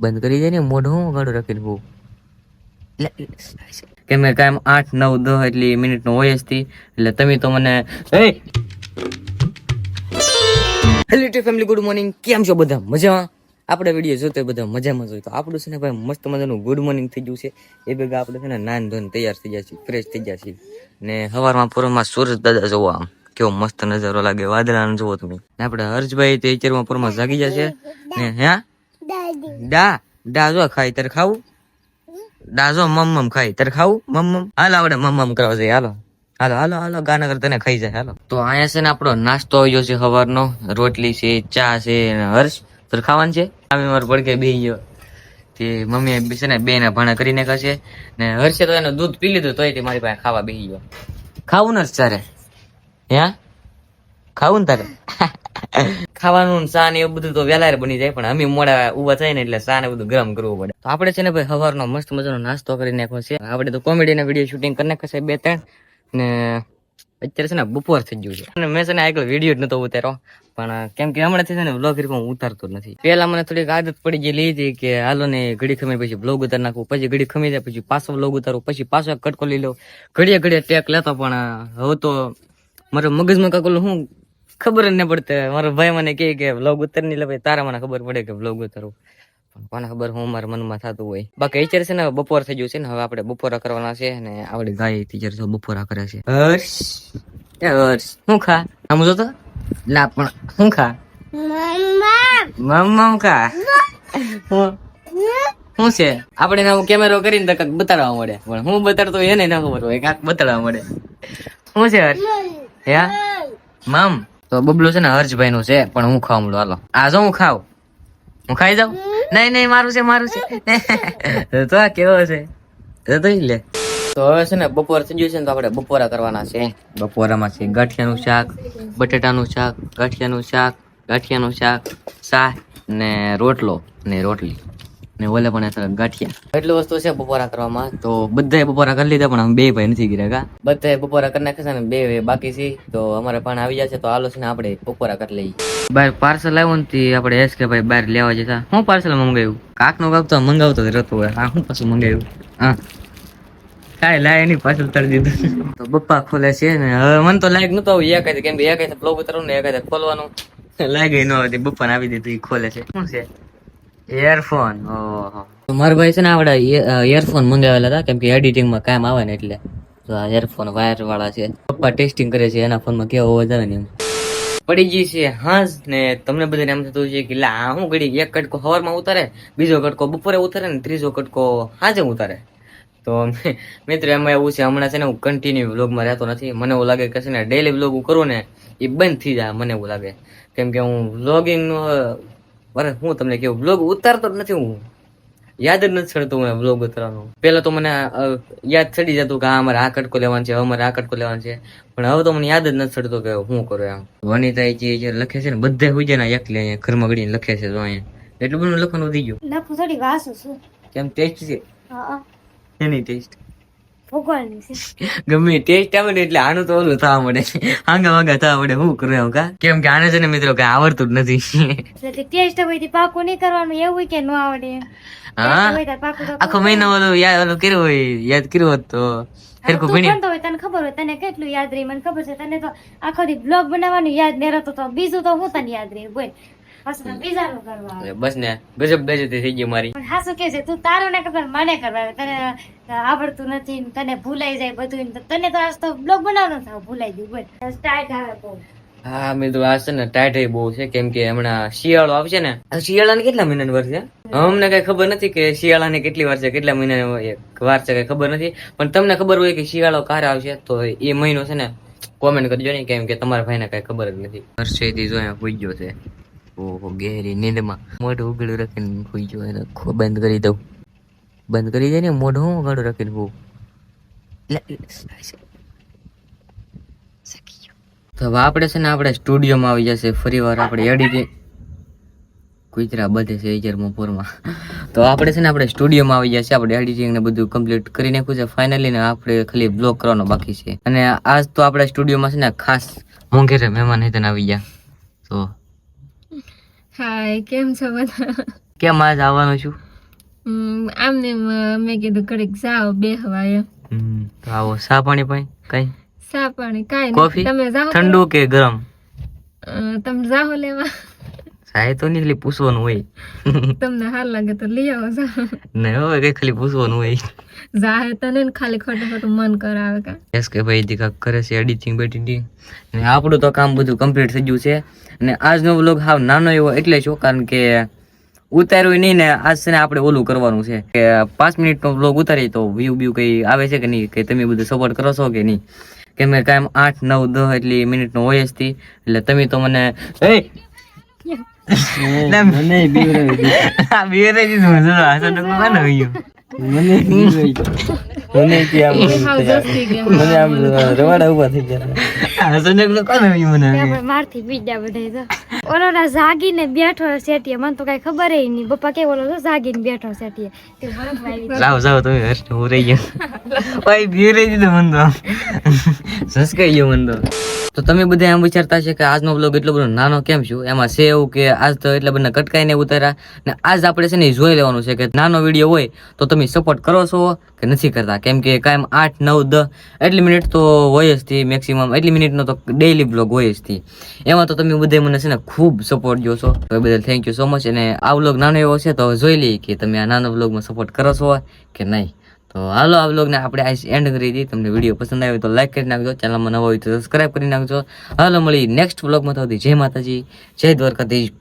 બંધ કરી દે ને મોઢું હું ગાડું રાખીને બહુ? કે મેં કાયમ આઠ નવ દસ એટલી મિનિટનો હોય જ થી એટલે તમે તો મને hello to family good morning કેમ છો બધા? મજામાં? આપણે વીડિયો જોતો બધા મજામાં જોઈએ તો આપણું છે ને ભાઈ મસ્ત મજાનું ગુડ મોર્નિંગ થઈ ગયું છે. એ ભેગા આપણે છે ને નાન ધોન તૈયાર થઈ ગયા છીએ ફ્રેશ થઈ ગયા છીએ. ને સવારમાં પૂરમાં સૂરજ દાદા જોવા આમ. કેવો મસ્ત નજારો લાગે વાદળાનો જોવો તમે. આપણે હર્ષભાઈ તે ચરમાં પૂરમાં જાગી જશે ને હે? ડા દાજો ખાઈ તર ખાવું દાજો જો મમ મમ ખાઈ તર ખાવું મમ મમ? હાલ, આવડે મમ મમ કરવા જઈએ. હાલો. હાલો હાલો હાલો ગાનગર તને ખાઈ જાય. હાલો. તો અહીંયા છે ને આપણો નાસ્તો આવ્યો છે સવારનો. રોટલી છે, ચા છે હર્ષ. તર ખાવાનું છે? આમે મારો પડકે બેહી ગયો. તે મમ્મીએ બી છે ને બે ના ભાણા કરીને નાખ્યા ને હર્ષે તો એનું દૂધ પી લીધું તોય તે મારી પાસે ખાવા બેહી ગયો. ખાવું ને તારે? હે? ખાવું ને તારે? ખાવાનું ચા ને એવું બધું તો વહેલા બની જાય પણ અમે મોડા ઊભા થાય ને એટલે ચા ને બધું ગરમ કરવું પડે. તો આપણે છે ને ભાઈ સવારનો મસ્ત મજાનો નાસ્તો કરી નાખ્યો છે. આપણે તો કોમેડી ના વીડિયો શૂટિંગ કરી નાખ્યો છે બે ત્રણ ને અત્યારે છે ને બપોર થઈ ગયું છે. અને મેં છે ને આગળ વીડિયો જ નતો ઉતાર્યો પણ કેમ કે હમણાંથી છે ને વ્લોગ હું ઉતારતો નથી. પેલા મને થોડીક આદત પડી ગયેલી હતી કે હાલો ને ઘડી ખમી પછી બ્લોગ ઉતાર નાખવું પછી ઘડી ખમી જાય પછી પાછો બ્લોગ ઉતારું પછી પાછો કટકો લઈ લઉં. ઘડીએ ઘડીએ ટેક લેતો પણ હવે તો મારો મગજમાં કાંક ઓલું હું ખબર જ ન પડતે. મારો ભાઈ મને કહે કે વ્લોગ ઉતર નહીં લે ભાઈ. તારા મને ખબર પડે કે વ્લોગ ઉતરવું પણ કોને ખબર હું મારા મનમાં થતું હોય. બાકી ટીચર છે ને બપોર થઈ ગયું છે ને. હવે આપણે બપોરા કરવાના છે ને આપણે ગાય ટીચર જો બપોરા કરે છે. હર્ષ. એ હર્ષ હું ખા? આમ જો તો લા પણ હું ખા? મમ્મા. ખા? હું? શું છે? આપણે એના કેમેરો કરીને તો કાંઈક બતાડવા મળે. પણ હું બતાડતો એને ના ખબર હોય. કાંક બતાડવા મળે. શું છે હર્ષ? હે? મમ. તો બબલું છે ને હર્ષભાઈ નું છે, પણ હું ખાવ હાલો. આ જો હું ખાવ હું ખાઈ જાઉં? નહીં નહીં, મારું છે મારું છે. તો કેવો છે? તો લે. તો હવે છે ને બપોર થઈ ગયું છે ને તો આપણે બપોરા કરવાના છે. બપોરામાં છે ગાંઠિયાનું શાક, બટેટાનું શાક, ગાંઠિયાનું શાક ગાંઠિયાનું શાક શાક ને રોટલો ને રોટલી. ને ઓલે પણ એટલે ગાંઠિયા. એટલું વસ્તુ છે બપોરા કરવામાં. તો બધાએ બપોરા કરી લીધા પણ બે ભાઈ નથી ગયા કા? બધાએ બપોરા કરી નાખ્યા છે ને બે બાકી છે. તો અમારે પણ આવી જશે તો હાલો છે ને આપણે બપોરા કરી લઈએ. બહાર પાર્સલ આવ્યું ને આપણે એસ કે ભાઈ બહાર લેવા જતા. હું પાર્સલ મંગાવ્યું? કાકનું કાક તો મંગાવતો જ રહેતો હોય. હા હું પાછું મંગાવ્યું? હા. કાંઈ લાય એની પાછળ તળી દીધું. તો બપ્પા ખોલે છે ને હવે મને તો લાયક નતો આવ્યું એક કેમ કે એક બ્લોગ ઉતરવું ને એક ખોલવાનું. લાગે ન હતી બપ્પાને આવી દીધું એ ખોલે છે. શું છે? ઇયરફોન ઓહો. મારા ભાઈ છે ને આપણે ઇયરફોન મંગાવેલા હતા કેમ કે એડિટિંગમાં કામ આવે ને એટલે. તો આ ઇયરફોન વાયર વાળા છે. પપ્પા ટેસ્ટિંગ કરે છે એના ફોનમાં કેવો અવાજ આવે ને એમ. પડી ગઈ છે હાંસ ને તમને બધાને એમ થતું છે કે લા હું ઘડી? એક કટકો હવારમાં ઉતારે બીજો કટકો બપોરે ઉતારે ને ત્રીજો કટકો હાજે ઉતારે. તો મિત્રો એમાં એવું છે હમણાં છે ને હું કન્ટિન્યુ વ્લોગમાં રહેતો નથી. મને એવું લાગે કે છે ને ડેલી વ્લોગ હું કરું ને એ બંધ થઈ જાય મને એવું લાગે. કેમ કે હું વ્લોગિંગ અરે હું તમને કેવું બ્લોગ ઉતારતો જ નથી હું. યાદ જ નથી ચડતું મને બ્લોગ ઉતારવાનું. પેલા તો મને યાદ ચડી જતું કે આ અમારે આ કટકો લેવાનું છે હવે અમારે આ કટકો લેવાનું છે. પણ હવે તો મને યાદ જ નથી ચડતું કે હું કરું એમ. વનિતા જે લખે છે ને બધે હોય જાય ને અહીંયા ઘરમાં ઘડીને લખે છે તો અહીંયા. એટલું બધું લખવાનું વધી ગયું. લખું થોડી વાસું છું. કેમ ટેસ્ટ છે? હા એની ટેસ્ટ છે ગમે ટેસ્ટ આવે ને એટલે આનું તો ઓલું થવા મળે. આંગા વાંગા થવા મળે. શું કરું કા? કેમ કે આને છે ને મિત્રો કઈ આવડતું જ નથી. ટેસ્ટ હોય તે પાકું નહીં કરવાનું એવું કે ન આવડે હા? આખો મહિનો ઓલું યાદ ઓલું કર્યું હોય યાદ કર્યું હોત તો. તું ભણતો હોય તને ખબર હોય તને કેટલું યાદ રહી મને ખબર છે. તને તો આખો દી બ્લોગ બનાવવાનું યાદ નહીં રહેતો તો બીજું તો હું તને યાદ રહી બોલ. બસ ને ગજબ બેજતી થઈ ગઈ મારી. હાસુ કે છે તું તારું ને ખબર મને કરવા તને આવડતું નથી તને ભૂલાઈ જાય બધું તને તો આજ તો બ્લોગ બનાવવાનો થાવ ભૂલાઈ ગયું બોલ. સ્ટાર્ટ આવે બહુ હા મિત્રો આ છે ને ટાઈટ બહુ છે કેમ કે હમણાં શિયાળો આવશે ને. શિયાળા શિયાળાને કેટલા મહિનાની વાર છે? અમને કઈ ખબર નથી કે શિયાળાને કેટલી વાર છે કેટલા મહિનાની વાર છે કઈ ખબર નથી. પણ તમને ખબર હોય કે શિયાળો ક્યારે આવશે તો એ મહિનો છે ને કોમેન્ટ કરજો ને કેમ કે તમારા ભાઈને કઈ ખબર જ નથી. હર્ષેથી જો અહીંયા ગયો છે. ઓહો ગેરી નીંદમાં. મોઢું ઉગડું રાખીને સુઈ ગયો એને. બંધ કરી દઉં. બંધ કરી દે ને, મોઢું હું ઉગાડું રાખીને લે- તો હવે આપણે છે ને, આપણે સ્ટુડિયોમાં આવી જશે. ફરી વાર આપણે એડિટિંગ કુતરા બધે છે એજરમાં તો આપણે છે ને, આપણે સ્ટુડિયોમાં આવી જશે. આપણે એડિટિંગ ને બધું કમ્પ્લીટ કરી નાખ્યું છે. ફાઇનલી ને આપણે ખાલી બ્લોક કરવાનો બાકી છે. અને આજ તો આપણે સ્ટુડિયોમાં છે ને, ખાસ મોંઘેરે મહેમાન હેતન આવી ગયા. તો હાય કેમ છો બધા? કેમ આજ આવવાનો છું? આમ ને મેં કીધું ઘડીક જાઓ બેહવા એમ. તો આવો. સા પાણી પાઈ? કઈ? સા પાણી કાંઈ કોફી? તમે જાઓ ઠંડુ કે ગરમ? તમે જાઓ લેવા. ચાય તો નહીં ખાલી પૂછવાનું હોય. તમને હાર લાગે તો લઈ આવો જાઓ ને હવે કઈ ખાલી પૂછવાનું હોય. જાહે તને ખાલી ખોટું ખોટું મન કરાવે કા. એસ કે ભાઈ દીકા કરે છે એડિટિંગ બેટિંગ ને આપણું તો કામ બધું કમ્પ્લીટ થઈ ગયું છે. અને આજનો વ્લોગ હાવ નાનો એવો એટલે છો કારણ કે ઉતાર્યું નહીં ને આજ છે ને આપણે ઓલું કરવાનું છે. કે પાંચ મિનિટનો વ્લોગ ઉતારીએ તો વ્યૂ બ્યુ કઈ આવે છે કે નહીં? કે તમે બધું સપોર્ટ કરો છો કે નહીં? કે મેં કાયમ આઠ નવ દસ એટલી મિનિટનો હોય જ હતી એટલે તમે તો મને એ! મને બીવરાઈ દીધું મને આ તો કોને આવ્યું મને મને કે આમ મને આમ રવાડા ઊભા થઈ ગયા મને મારથી બીજા બધા તો ઓલો ના જાગીને બેઠો સેટીએ મને તો કઈ ખબર ય નહીં. પપ્પા કે ઓલો જાગીને બેઠો સેટીએ લાવ, જાવ, તમે હર્ષ હું રહી ગયો. ભાઈ બી રહી દીધો મન તો. સસકાઈ ગયો મન તો. તો તમે બધા એમ વિચારતા છે કે આજનો બ્લોગ એટલો બધો નાનો કેમ છું? એમાં છે એવું કે આજ તો એટલા બધા કટકાઈને ઉતાર્યા ને આજ આપણે છે ને જોઈ લેવાનું છે કે નાનો વીડિયો હોય તો તમે સપોર્ટ કરો છો કે નથી કરતા? કેમ કે કાયમ આઠ, નવ, દસ, એટલી મિનિટ તો હોય જ થી મેક્સિમમ એટલી મિનિટનો તો ડેઈલી બ્લોગ હોય જ થી એમાં તો તમે બધા મને છે ને ખૂબ સપોર્ટ જો છો એ બદલ થેન્ક યુ સો મચ અને આ વ્લોગ નાનો એવો છે, તો જોઈ લઈએ કે તમે આ નાનો વ્લોગમાં સપોર્ટ કરો છો કે નહીં. તો હાલો, આ વ્લોગને આપણે આ એન્ડ કરી દઈએ. તમને વીડિયો પસંદ આવ્યો તો લાઈક કરી નાખજો. ચેનલમાં નવો હોય તો સબસ્ક્રાઈબ કરી નાખજો. હાલો મળી નેક્સ્ટ વ્લોગમાં થતી જય માતાજી. જય દ્વારકાધીશ.